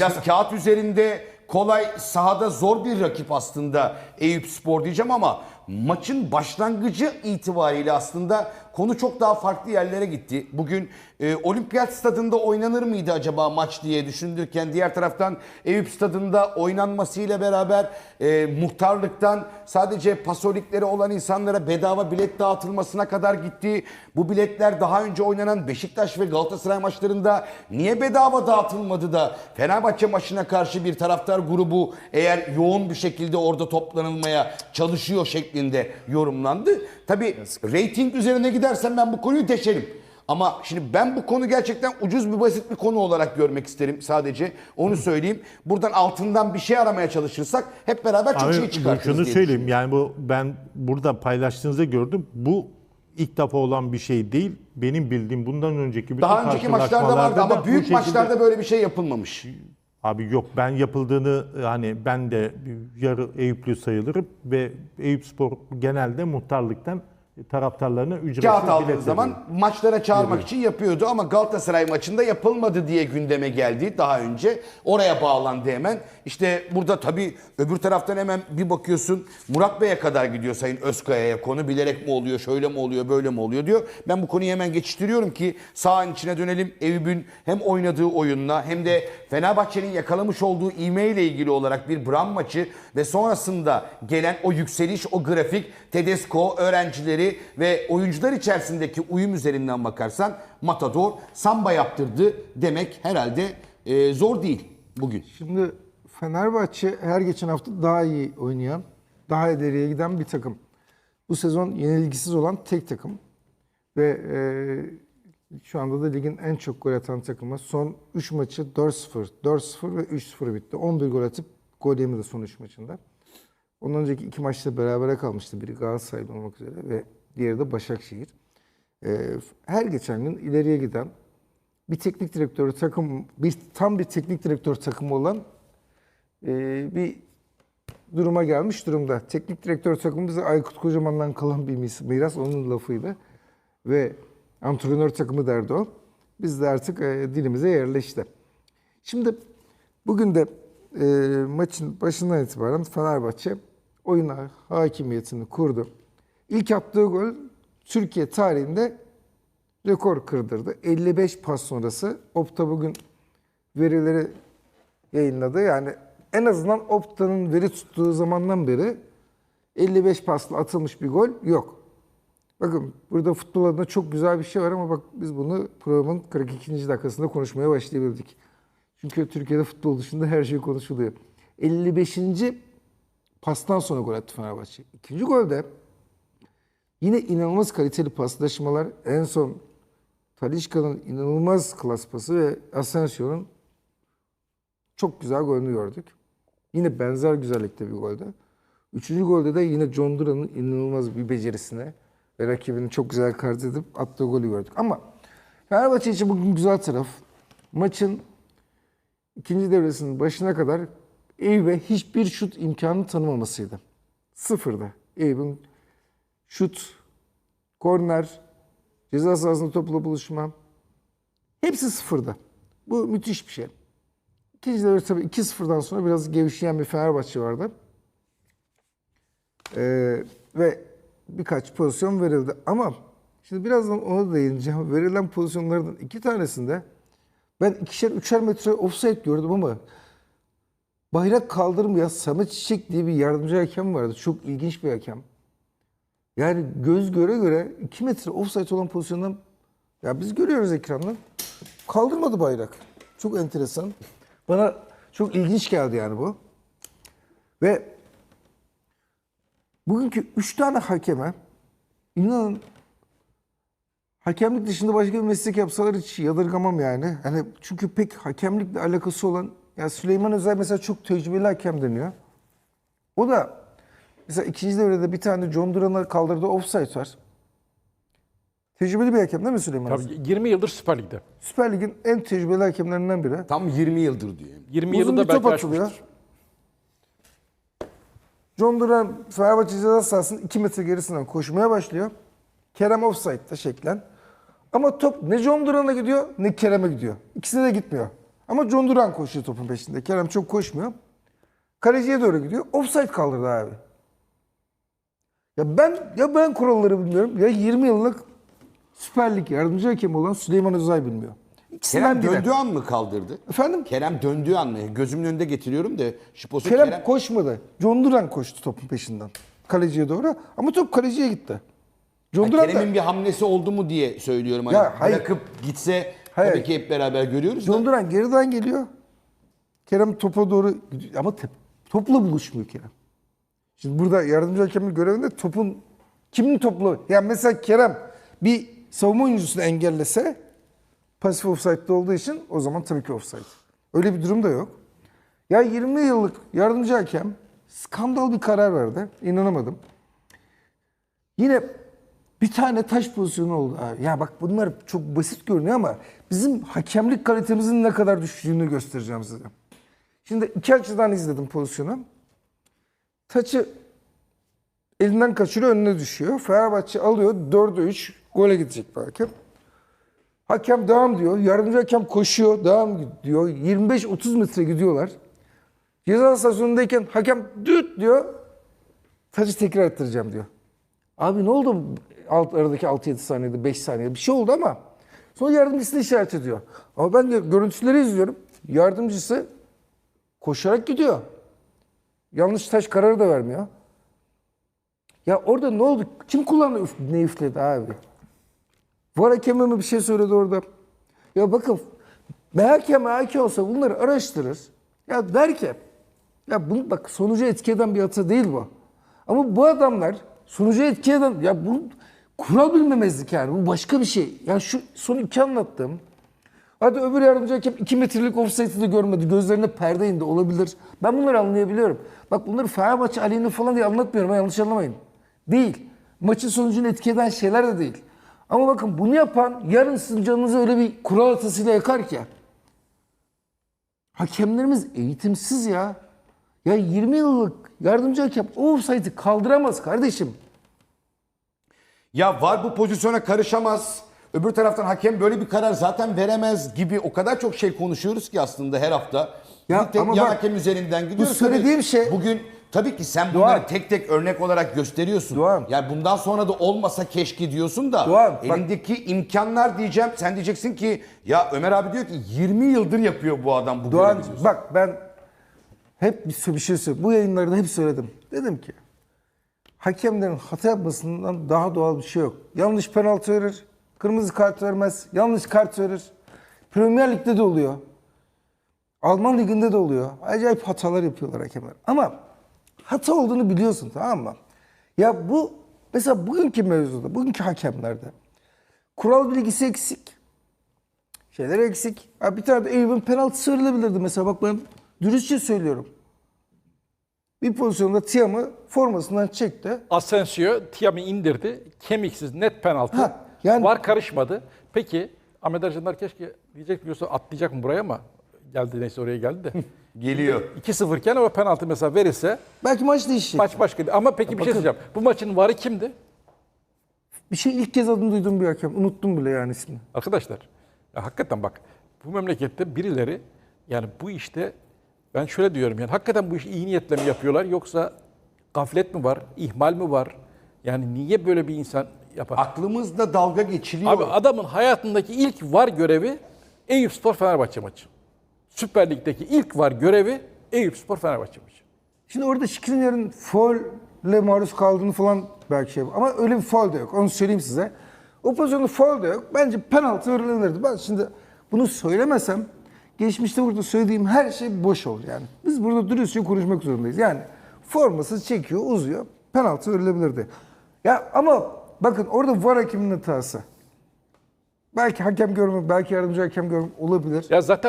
Biraz kağıt üzerinde kolay sahada zor bir rakip aslında Eyüp Spor diyeceğim ama maçın başlangıcı itibariyle aslında konu çok daha farklı yerlere gitti. Bugün e, Olimpiyat Stadında oynanır mıydı acaba maç diye düşündürken diğer taraftan Eyüp Stadında oynanmasıyla beraber e, muhtarlıktan sadece pasolikleri olan insanlara bedava bilet dağıtılmasına kadar gitti. Bu biletler daha önce oynanan Beşiktaş ve Galatasaray maçlarında niye bedava dağıtılmadı da Fenerbahçe maçına karşı bir taraftar grubu eğer yoğun bir şekilde orada toplanılmaya çalışıyor şeklinde yorumlandı. Tabi reyting üzerine gidersen ben bu konuyu deşerim. Ama şimdi ben bu konu gerçekten ucuz bir basit bir konu olarak görmek isterim sadece. Onu söyleyeyim. Buradan altından bir şey aramaya çalışırsak hep beraber çok Abi, şey çıkartırız Şunu söyleyeyim yani bu ben burada paylaştığınızda gördüm. Bu ilk defa olan bir şey değil. Benim bildiğim bundan önceki bütün Daha önceki maçlarda vardı ama büyük maçlarda böyle bir şey yapılmamış. Abi yok ben yapıldığını hani ben de yarı Eyüplü sayılırım ve Eyüp Spor genelde muhtarlıktan taraftarlarına ücretsiz Kağıt aldığı bilet zaman veriyor. maçlara çağırmak için yapıyordu ama Galatasaray maçında yapılmadı diye gündeme geldi daha önce. Oraya bağlandı hemen. İşte burada tabii öbür taraftan hemen bir bakıyorsun Murat Bey'e kadar gidiyor Sayın Özkaya'ya konu bilerek mi oluyor, şöyle mi oluyor, böyle mi oluyor diyor. Ben bu konuyu hemen geçiştiriyorum ki sahanın içine dönelim. Eyüp'ün hem oynadığı oyunla hem de Fenerbahçe'nin yakalamış olduğu ivme ile ilgili olarak bir Bram maçı ve sonrasında gelen o yükseliş, o grafik Tedesco öğrencileri ve oyuncular içerisindeki uyum üzerinden bakarsan Matador samba yaptırdı demek herhalde e, zor değil bugün. Şimdi Fenerbahçe her geçen hafta daha iyi oynayan, daha ileriye giden bir takım. Bu sezon yenilgisiz olan tek takım. Ve e, şu anda da ligin en çok gol atan takımı. Son 3 maçı 4-0, 4-0 ve 3-0 bitti. 11 gol atıp gol yemedi son 3 maçında. Ondan önceki iki maçta berabere kalmıştı. Biri Galatasaray'da olmak üzere ve diğeri de Başakşehir. E, her geçen gün ileriye giden bir teknik direktörü takım, bir tam bir teknik direktör takımı olan e, bir duruma gelmiş durumda. Teknik direktör takımı bize Aykut Kocaman'dan kalan bir miras, onun lafıydı. Ve antrenör takımı derdi o. Biz de artık e, dilimize yerleşti. Şimdi bugün de e, maçın başından itibaren Fenerbahçe oyuna hakimiyetini kurdu. İlk attığı gol Türkiye tarihinde rekor kırdırdı. 55 pas sonrası Opta bugün verileri yayınladı. Yani en azından Opta'nın veri tuttuğu zamandan beri 55 pasla atılmış bir gol yok. Bakın burada futbol adına çok güzel bir şey var ama bak biz bunu programın 42. dakikasında konuşmaya başlayabildik. Çünkü Türkiye'de futbol dışında her şey konuşuluyor. 55. pastan sonra gol attı Fenerbahçe. İkinci golde yine inanılmaz kaliteli paslaşmalar. En son Talişka'nın inanılmaz klas pası ve Asensio'nun çok güzel golünü gördük. Yine benzer güzellikte bir golde. Üçüncü golde de yine John Duran'ın inanılmaz bir becerisine ve rakibini çok güzel kart edip attığı golü gördük. Ama Fenerbahçe için bugün güzel taraf maçın ikinci devresinin başına kadar Eyüp'e hiçbir şut imkanı tanımamasıydı. Sıfırda. Eyüp'ün şut, korner, ceza sahasında topla buluşma hepsi sıfırda. Bu müthiş bir şey. İkinci devre tabii 2-0'dan sonra biraz gevşeyen bir Fenerbahçe vardı. Ee, ve birkaç pozisyon verildi. Ama şimdi birazdan ona değineceğim. Verilen pozisyonlardan iki tanesinde ben ikişer üçer metre offside gördüm ama bayrak kaldırmayan Samet Çiçek diye bir yardımcı hakem vardı. Çok ilginç bir hakem. Yani göz göre göre 2 metre offside olan pozisyondan ya biz görüyoruz ekrandan. Kaldırmadı bayrak. Çok enteresan. Bana çok ilginç geldi yani bu. Ve bugünkü 3 tane hakeme inanın hakemlik dışında başka bir meslek yapsalar hiç yadırgamam yani. Hani çünkü pek hakemlikle alakası olan ya Süleyman Özel mesela çok tecrübeli hakem deniyor. O da mesela ikinci devrede bir tane John Duran'a kaldırdığı offside var. Tecrübeli bir hakem değil mi Süleyman? Tabii 20 yıldır Süper Lig'de. Süper Lig'in en tecrübeli hakemlerinden biri. Tam 20 yıldır diyor. 20 Uzun yılında bir top belki atılıyor. John Duran Fenerbahçe ceza sahasının 2 metre gerisinden koşmaya başlıyor. Kerem offside'da şeklen. Ama top ne John Duran'a gidiyor ne Kerem'e gidiyor. İkisine de gitmiyor. Ama John Duran koşuyor topun peşinde. Kerem çok koşmuyor. Kaleciye doğru gidiyor. Offside kaldırdı abi. Ya ben ya ben kuralları bilmiyorum ya 20 yıllık Süper Lig yardımcı hakemi olan Süleyman Özay bilmiyor. İkisinden Kerem biri. döndüğü an mı kaldırdı? Efendim? Kerem döndüğü an mı? Gözümün önünde getiriyorum da şiposu Kerem, Kerem, koşmadı. John Duran koştu topun peşinden. Kaleciye doğru. Ama top kaleciye gitti. John Duran da Kerem'in bir hamlesi oldu mu diye söylüyorum. Hani Ya, hayır. bırakıp gitse Hayır. tabii ki hep beraber görüyoruz John da. Duran geriden geliyor. Kerem topa doğru gidiyor. ama te- topla buluşmuyor Kerem. Şimdi burada yardımcı hakemin görevinde topun kimin topla yani mesela Kerem bir savunma oyuncusunu engellese pasif offside'de olduğu için o zaman tabii ki offside. Öyle bir durum da yok. Ya 20 yıllık yardımcı hakem skandal bir karar verdi. İnanamadım. Yine bir tane taş pozisyonu oldu. Ya bak bunlar çok basit görünüyor ama bizim hakemlik kalitemizin ne kadar düştüğünü göstereceğim size. Şimdi iki açıdan izledim pozisyonu. Taçı elinden kaçırıyor önüne düşüyor. Fenerbahçe alıyor 4'e 3 gole gidecek belki. Hakem devam diyor. Yardımcı hakem koşuyor. Devam diyor. 25-30 metre gidiyorlar. Ceza sahasındayken hakem düt diyor. Taçı tekrar ettireceğim diyor. Abi ne oldu alt, aradaki 6-7 saniyede 5 saniyede bir şey oldu ama sonra yardımcısını işaret ediyor. Ama ben de görüntüleri izliyorum. Yardımcısı koşarak gidiyor. Yanlış taş kararı da vermiyor. Ya orada ne oldu? Kim kullandı üf- ne üfledi abi? Var hakemi mi bir şey söyledi orada? Ya bakın MHK MHK olsa bunları araştırır. Ya der ki ya bunu bak sonucu etki eden bir hata değil bu. Ama bu adamlar sonucu etki eden ya bu kural bilmemezlik yani bu başka bir şey. Ya şu son iki anlattığım Hadi öbür yardımcı hakem 2 metrelik offside'ı da görmedi. Gözlerine perde indi olabilir. Ben bunları anlayabiliyorum. Bak bunları Fenerbahçe aleyhine falan diye anlatmıyorum. Yanlış anlamayın. Değil. Maçın sonucunu etki şeyler de değil. Ama bakın bunu yapan yarın sizin canınızı öyle bir kural hatasıyla yakar ki. Hakemlerimiz eğitimsiz ya. Ya 20 yıllık yardımcı hakem offside'ı kaldıramaz kardeşim. Ya var bu pozisyona karışamaz. Öbür taraftan hakem böyle bir karar zaten veremez gibi o kadar çok şey konuşuyoruz ki aslında her hafta. Ya bir tek ama yan bak, hakem üzerinden gidiyoruz. söylediğim Tabii şey- Bugün tabii ki sen bunları Doğan. tek tek örnek olarak gösteriyorsun. Doğan. Yani bundan sonra da olmasa keşke diyorsun da Doğan, bak- elindeki imkanlar diyeceğim. Sen diyeceksin ki ya Ömer abi diyor ki 20 yıldır yapıyor bu adam bu Doğan bak ben hep bir, bir şey söyledim. Bu yayınlarda hep söyledim. Dedim ki hakemlerin hata yapmasından daha doğal bir şey yok. Yanlış penaltı verir, kırmızı kart vermez, yanlış kart verir. Premier Lig'de de oluyor. Alman Ligi'nde de oluyor. Acayip hatalar yapıyorlar hakemler. Ama hata olduğunu biliyorsun tamam mı? Ya bu mesela bugünkü mevzuda, bugünkü hakemlerde kural bilgisi eksik şeyler eksik. Ha, bir tane de Eyüp'ün penaltısı verilebilirdi mesela. Bak ben dürüstçe söylüyorum. Bir pozisyonda Tiam'ı formasından çekti. Asensio Tiam'ı indirdi. Kemiksiz net penaltı. Ha, yani- Var karışmadı. Peki Ahmet Arjanlar keşke diyecek biliyorsun atlayacak mı buraya ama geldi neyse oraya geldi de. Geliyor. 2-0 iken o penaltı mesela verirse Belki maç değişecek. maç başka. Ama peki bir şey söyleyeceğim. Bu maçın varı kimdi? Bir şey ilk kez adını duyduğum bir hakem. Unuttum bile yani ismini. Arkadaşlar ya hakikaten bak bu memlekette birileri yani bu işte ben şöyle diyorum yani hakikaten bu işi iyi niyetle mi yapıyorlar yoksa gaflet mi var, ihmal mi var? Yani niye böyle bir insan yapar? Aklımızda dalga geçiliyor. Abi adamın hayatındaki ilk var görevi Eyüp Spor Fenerbahçe maçı. Süper Lig'deki ilk var görevi Eyüp Spor Fenerbahçe maçı. Şimdi orada Skriniar'ın faulle maruz kaldığını falan belki şey ama öyle bir faul de yok. Onu söyleyeyim size. O pozisyonda faul de yok. Bence penaltı verilebilirdi. Ben şimdi bunu söylemesem geçmişte burada söylediğim her şey boş olur yani. Biz burada dürüstçe konuşmak zorundayız. Yani forması çekiyor, uzuyor. Penaltı verilebilirdi. Ya ama bakın orada var hakemin hatası. Belki hakem görme, belki yardımcı hakem görme olabilir. Ya zaten